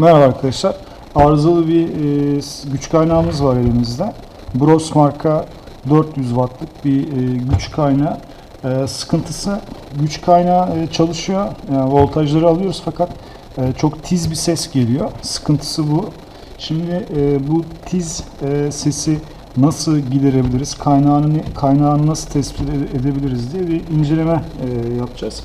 Merhaba arkadaşlar. Arızalı bir e, güç kaynağımız var elimizde. Bros marka 400 wattlık bir e, güç kaynağı. E, sıkıntısı güç kaynağı e, çalışıyor. Yani voltajları alıyoruz fakat e, çok tiz bir ses geliyor. Sıkıntısı bu. Şimdi e, bu tiz e, sesi nasıl giderebiliriz? Kaynağını kaynağını nasıl tespit ede- edebiliriz diye bir inceleme e, yapacağız.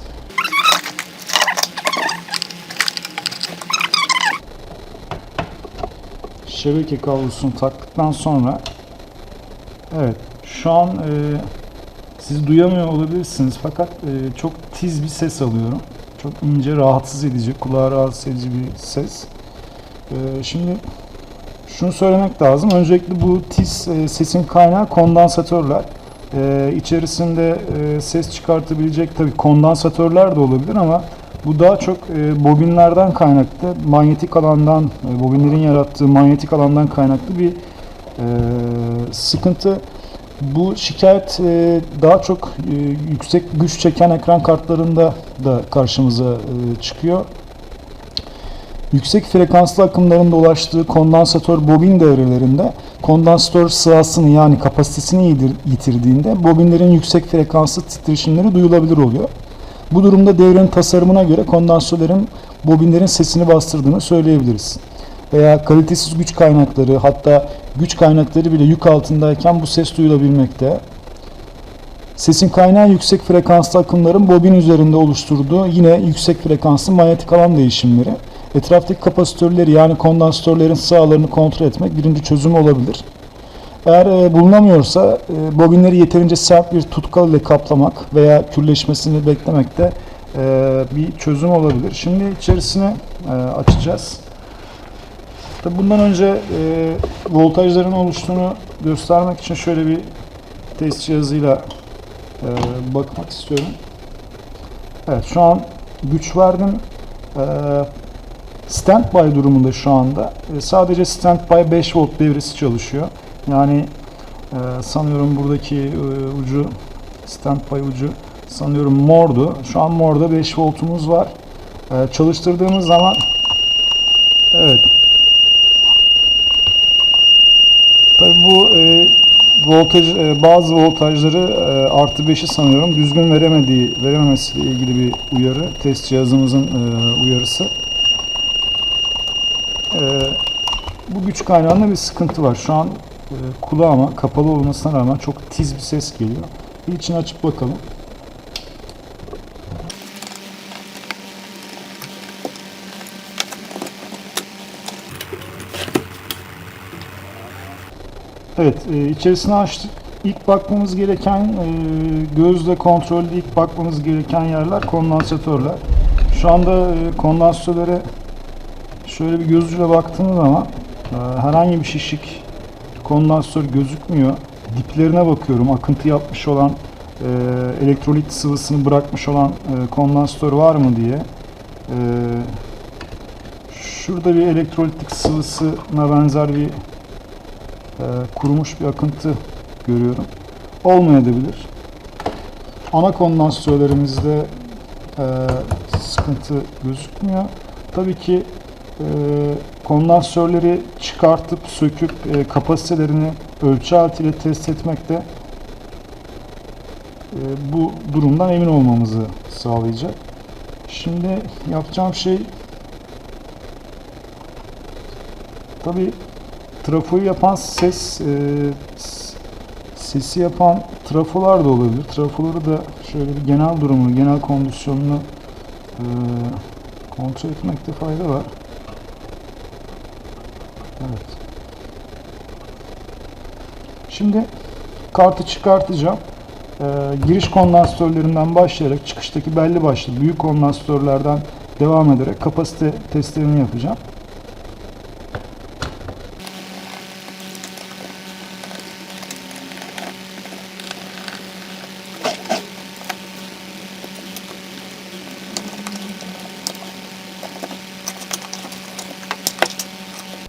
Şebeke kablosunu taktıktan sonra evet şu an e, siz duyamıyor olabilirsiniz fakat e, çok tiz bir ses alıyorum. Çok ince, rahatsız edici, kulağa rahatsız edici bir ses. E, şimdi şunu söylemek lazım. Öncelikle bu tiz e, sesin kaynağı kondansatörler. E, içerisinde e, ses çıkartabilecek tabii kondansatörler de olabilir ama bu daha çok e, bobinlerden kaynaklı, manyetik alandan, e, bobinlerin yarattığı manyetik alandan kaynaklı bir e, sıkıntı. Bu şikayet e, daha çok e, yüksek güç çeken ekran kartlarında da karşımıza e, çıkıyor. Yüksek frekanslı akımların dolaştığı kondansatör bobin devrelerinde kondansatör sırasını yani kapasitesini yitir- yitirdiğinde bobinlerin yüksek frekanslı titreşimleri duyulabilir oluyor. Bu durumda devrenin tasarımına göre kondansatörlerin bobinlerin sesini bastırdığını söyleyebiliriz. Veya kalitesiz güç kaynakları hatta güç kaynakları bile yük altındayken bu ses duyulabilmekte. Sesin kaynağı yüksek frekanslı akımların bobin üzerinde oluşturduğu yine yüksek frekanslı manyetik alan değişimleri. Etraftaki kapasitörleri yani kondansatörlerin sağlarını kontrol etmek birinci çözüm olabilir. Eğer e, bulunamıyorsa e, bobinleri yeterince sert bir tutkal ile kaplamak veya kürleşmesini beklemek de e, bir çözüm olabilir. Şimdi içerisini e, açacağız. Tabii bundan önce voltajların oluştuğunu göstermek için şöyle bir test cihazıyla bakmak istiyorum. Evet şu an güç verdim. Standby durumunda şu anda. Sadece standby 5 volt devresi çalışıyor. Yani e, sanıyorum buradaki e, ucu standby ucu sanıyorum mordu. Şu an morda 5 voltumuz var. E, çalıştırdığımız zaman evet Tabii bu e, voltaj e, bazı voltajları e, artı 5'i sanıyorum düzgün veremediği verememesiyle ilgili bir uyarı test cihazımızın e, uyarısı. E, bu güç kaynağında bir sıkıntı var. Şu an kulağıma kapalı olmasına rağmen çok tiz bir ses geliyor. Bir içini açıp bakalım. Evet, e, içerisini açtık. İlk bakmamız gereken, e, gözle kontrollü ilk bakmamız gereken yerler kondansatörler. Şu anda e, kondansatörlere şöyle bir göz ucuyla baktığınız zaman e, herhangi bir şişik kondansatör gözükmüyor. Diplerine bakıyorum. Akıntı yapmış olan, e, elektrolit sıvısını bırakmış olan e, kondansatör var mı diye. E, şurada bir elektrolitik sıvısına benzer bir e, kurumuş bir akıntı görüyorum. Olmayabilir. Ana kondansatörlerimizde e, sıkıntı gözükmüyor. Tabii ki e, kondansatörleri çıkartıp söküp e, kapasitelerini ölçü aletiyle test etmek de e, bu durumdan emin olmamızı sağlayacak. Şimdi yapacağım şey tabii trafoyu yapan ses e, sesi yapan trafolar da olabilir. Trafoları da şöyle bir genel durumunu, genel kondisyonunu e, kontrol etmekte fayda var. Evet. Şimdi kartı çıkartacağım. E, giriş kondansatörlerinden başlayarak çıkıştaki belli başlı büyük kondansatörlerden devam ederek kapasite testlerini yapacağım.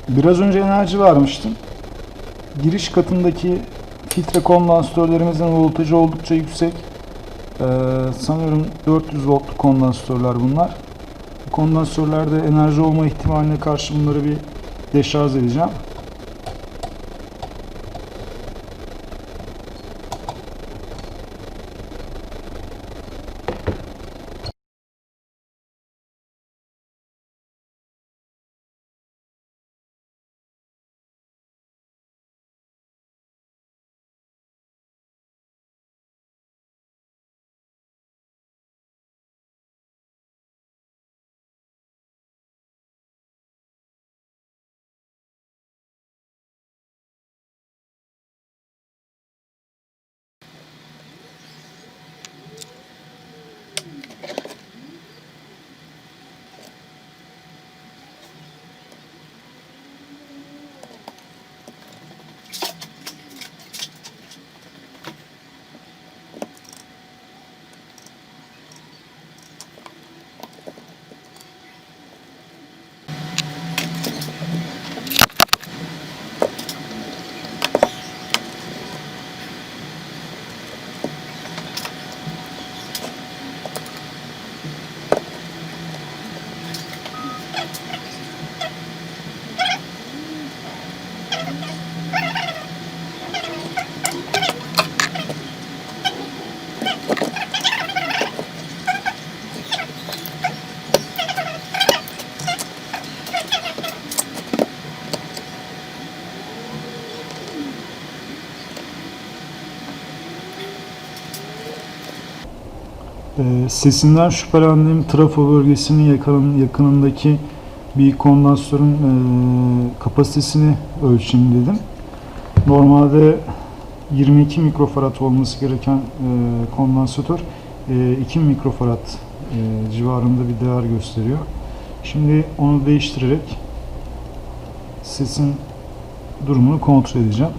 Biraz önce enerji vermiştim. Giriş katındaki filtre kondansatörlerimizin voltajı oldukça yüksek. Ee, sanıyorum 400 voltluk kondansatörler bunlar. kondansörlerde enerji olma ihtimaline karşı bunları bir deşarj edeceğim. Ee, sesinden şüphelendiğim trafo bölgesinin yakın, yakınındaki bir kondansatörün e, kapasitesini ölçeyim dedim. Normalde 22 mikrofarad olması gereken e, kondansatör e, 2 mikrofarad e, civarında bir değer gösteriyor. Şimdi onu değiştirerek sesin durumunu kontrol edeceğim.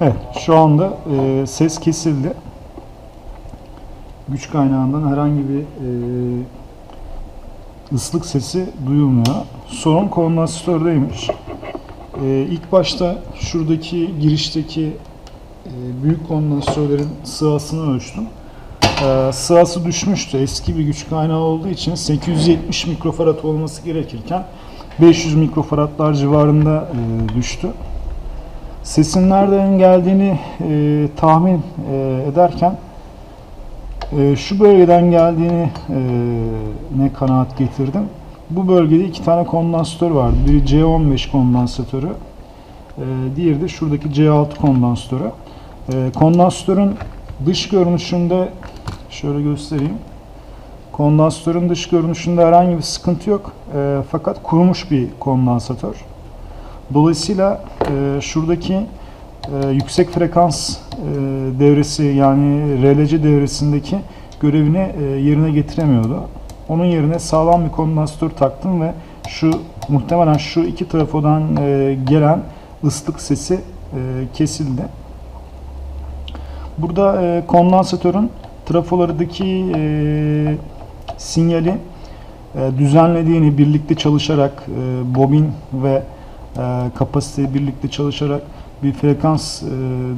Evet, şu anda e, ses kesildi. Güç kaynağından herhangi bir e, ıslık sesi duyulmuyor. Sorun kondansatördeymiş. E, ilk başta şuradaki girişteki e, büyük kondansatörlerin sığasını ölçtüm. E, sığası düşmüştü. Eski bir güç kaynağı olduğu için 870 mikrofarad olması gerekirken 500 mikrofaradlar civarında e, düştü. Sesin nereden geldiğini e, tahmin e, ederken e, şu bölgeden geldiğini e, ne kanaat getirdim. Bu bölgede iki tane kondansatör vardı. Biri C15 kondansatörü, e, diğeri de şuradaki C6 kondansatörü. E, kondansatörün dış görünüşünde şöyle göstereyim. Kondansatörün dış görünüşünde herhangi bir sıkıntı yok. E, fakat kurumuş bir kondansatör. Dolayısıyla e, şuradaki e, yüksek frekans e, devresi yani RLC devresindeki görevini e, yerine getiremiyordu. Onun yerine sağlam bir kondansatör taktım ve şu muhtemelen şu iki trafodan e, gelen ıslık sesi e, kesildi. Burada e, kondansatörün trafolardaki e, sinyali e, düzenlediğini birlikte çalışarak e, bobin ve kapasiteyi birlikte çalışarak bir frekans e,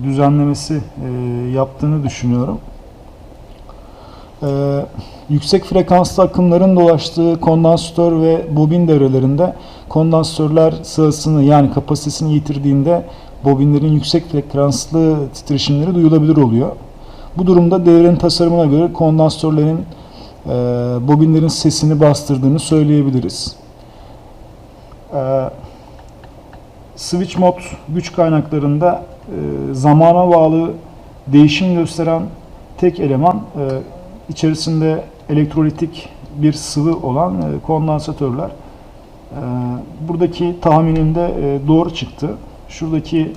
düzenlemesi e, yaptığını düşünüyorum. E, yüksek frekanslı akımların dolaştığı kondansatör ve bobin devrelerinde kondansatörler sırasını yani kapasitesini yitirdiğinde bobinlerin yüksek frekanslı titreşimleri duyulabilir oluyor. Bu durumda devrenin tasarımına göre kondansatörlerin e, bobinlerin sesini bastırdığını söyleyebiliriz. E, switch mod güç kaynaklarında e, zamana bağlı değişim gösteren tek eleman e, içerisinde elektrolitik bir sıvı olan e, kondansatörler. E, buradaki tahminimde e, doğru çıktı. Şuradaki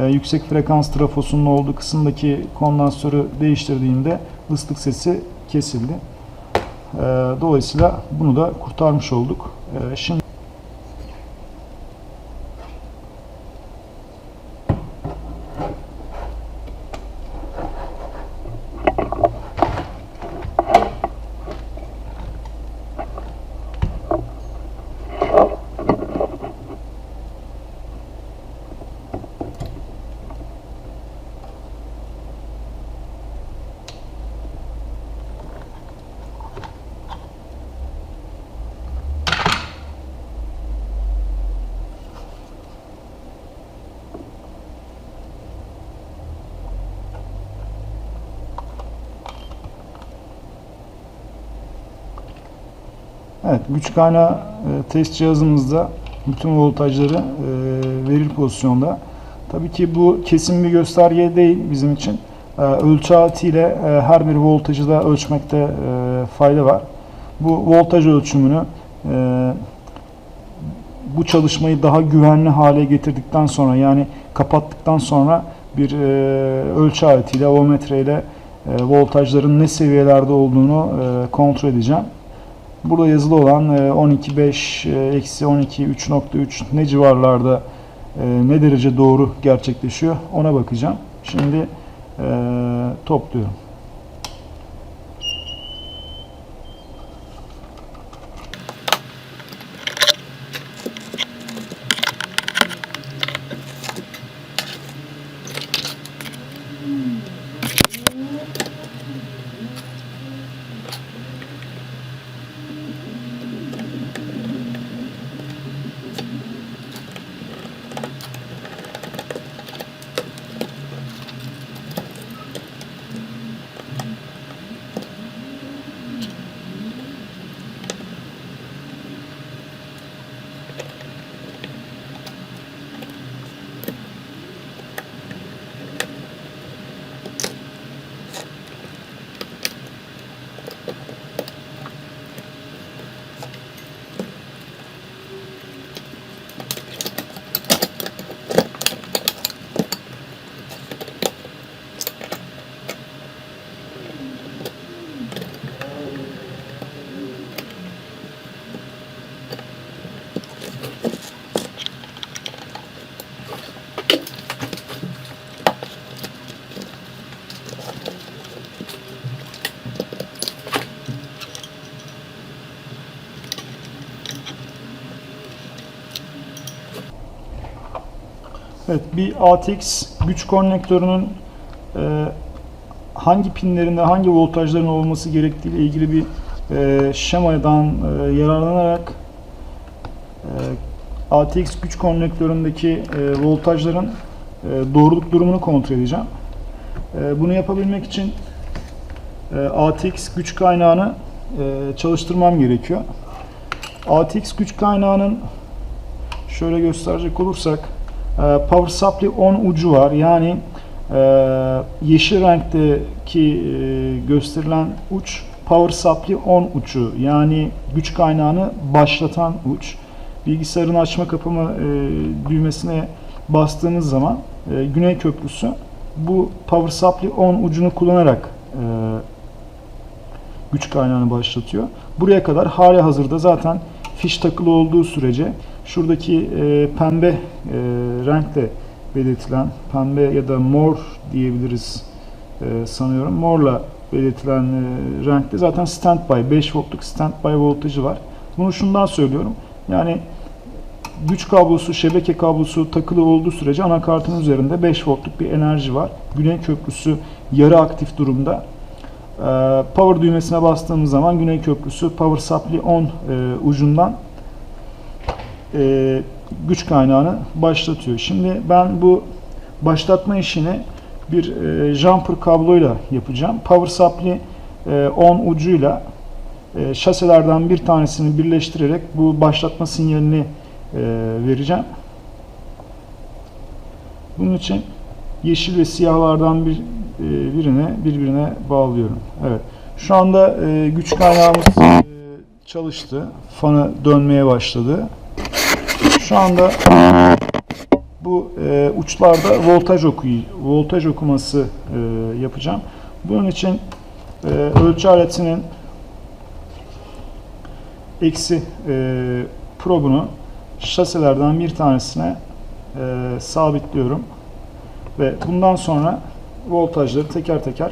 e, yüksek frekans trafosunun olduğu kısımdaki kondansatörü değiştirdiğimde ıslık sesi kesildi. E, dolayısıyla bunu da kurtarmış olduk. E, şimdi Evet, güç kaynağı e, test cihazımızda bütün voltajları e, verir pozisyonda. Tabii ki bu kesin bir gösterge değil bizim için. E, ölçü aletiyle her bir voltajı da ölçmekte fayda var. Bu voltaj ölçümünü bu çalışmayı daha güvenli hale getirdikten sonra yani kapattıktan sonra bir ölçü aletiyle, voltmetreyle e, voltajların ne seviyelerde olduğunu kontrol edeceğim. Burada yazılı olan e, 12.5 e, eksi 12 3.3 ne civarlarda e, ne derece doğru gerçekleşiyor ona bakacağım. Şimdi e, topluyorum. Evet, bir ATX güç konnektörünün e, hangi pinlerinde hangi voltajların olması gerektiği ile ilgili bir e, şemadan e, yararlanarak e, ATX güç konnektöründeki e, voltajların e, doğruluk durumunu kontrol edeceğim. E, bunu yapabilmek için e, ATX güç kaynağını e, çalıştırmam gerekiyor. ATX güç kaynağının şöyle gösterecek olursak Power Supply 10 ucu var. Yani e, yeşil renkteki e, gösterilen uç Power Supply 10 ucu. Yani güç kaynağını başlatan uç. Bilgisayarın açma kapama e, düğmesine bastığınız zaman Güney Köprüsü bu Power Supply 10 ucunu kullanarak güç kaynağını başlatıyor. Buraya kadar hali hazırda zaten fiş takılı olduğu sürece şuradaki e, pembe e, renkle belirtilen pembe ya da mor diyebiliriz e, sanıyorum. Morla belirtilen e, renkte zaten standby 5 voltluk standby voltajı var. Bunu şundan söylüyorum. Yani güç kablosu, şebeke kablosu takılı olduğu sürece anakartın üzerinde 5 voltluk bir enerji var. Güney köprüsü yarı aktif durumda. Ee, Power düğmesine bastığımız zaman Güney Köprüsü Power Supply 10 e, ucundan e, güç kaynağını başlatıyor. Şimdi ben bu başlatma işini bir e, jumper kabloyla yapacağım. Power Supply e, 10 ucuyla e, şaselerden bir tanesini birleştirerek bu başlatma sinyalini e, vereceğim. Bunun için yeşil ve siyahlardan bir e, birine birbirine bağlıyorum. Evet. Şu anda e, güç kaynağımız e, çalıştı. Fanı dönmeye başladı. Şu anda bu e, uçlarda voltaj okuyu voltaj okuması e, yapacağım. Bunun için e, ölçü aletinin eksi e, probunu şaselerden bir tanesine e, sabitliyorum ve bundan sonra voltajları teker teker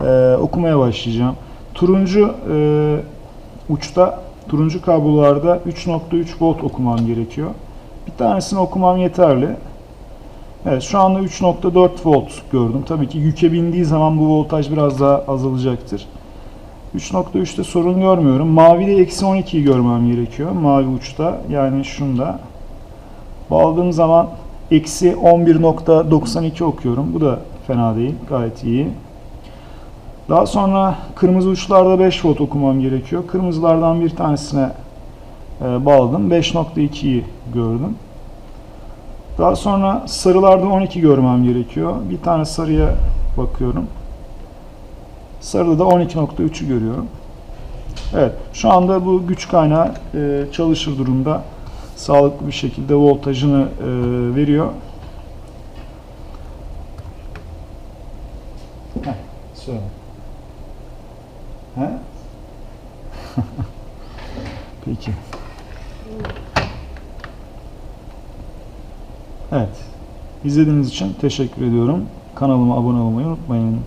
e, okumaya başlayacağım. Turuncu e, uçta turuncu kablolarda 3.3 volt okumam gerekiyor. Bir tanesini okumam yeterli. Evet şu anda 3.4 volt gördüm. Tabii ki yüke bindiği zaman bu voltaj biraz daha azalacaktır. 3.3'te sorun görmüyorum. Mavide eksi 12'yi görmem gerekiyor. Mavi uçta yani şunda. Bağladığım zaman eksi 11.92 okuyorum. Bu da fena değil. Gayet iyi. Daha sonra kırmızı uçlarda 5 volt okumam gerekiyor. Kırmızılardan bir tanesine bağladım. 5.2'yi gördüm. Daha sonra sarılarda 12 görmem gerekiyor. Bir tane sarıya bakıyorum. Sarıda da 12.3'ü görüyorum. Evet, şu anda bu güç kaynağı e, çalışır durumda. Sağlıklı bir şekilde voltajını e, veriyor. İzlediğiniz için teşekkür ediyorum. Kanalıma abone olmayı unutmayın.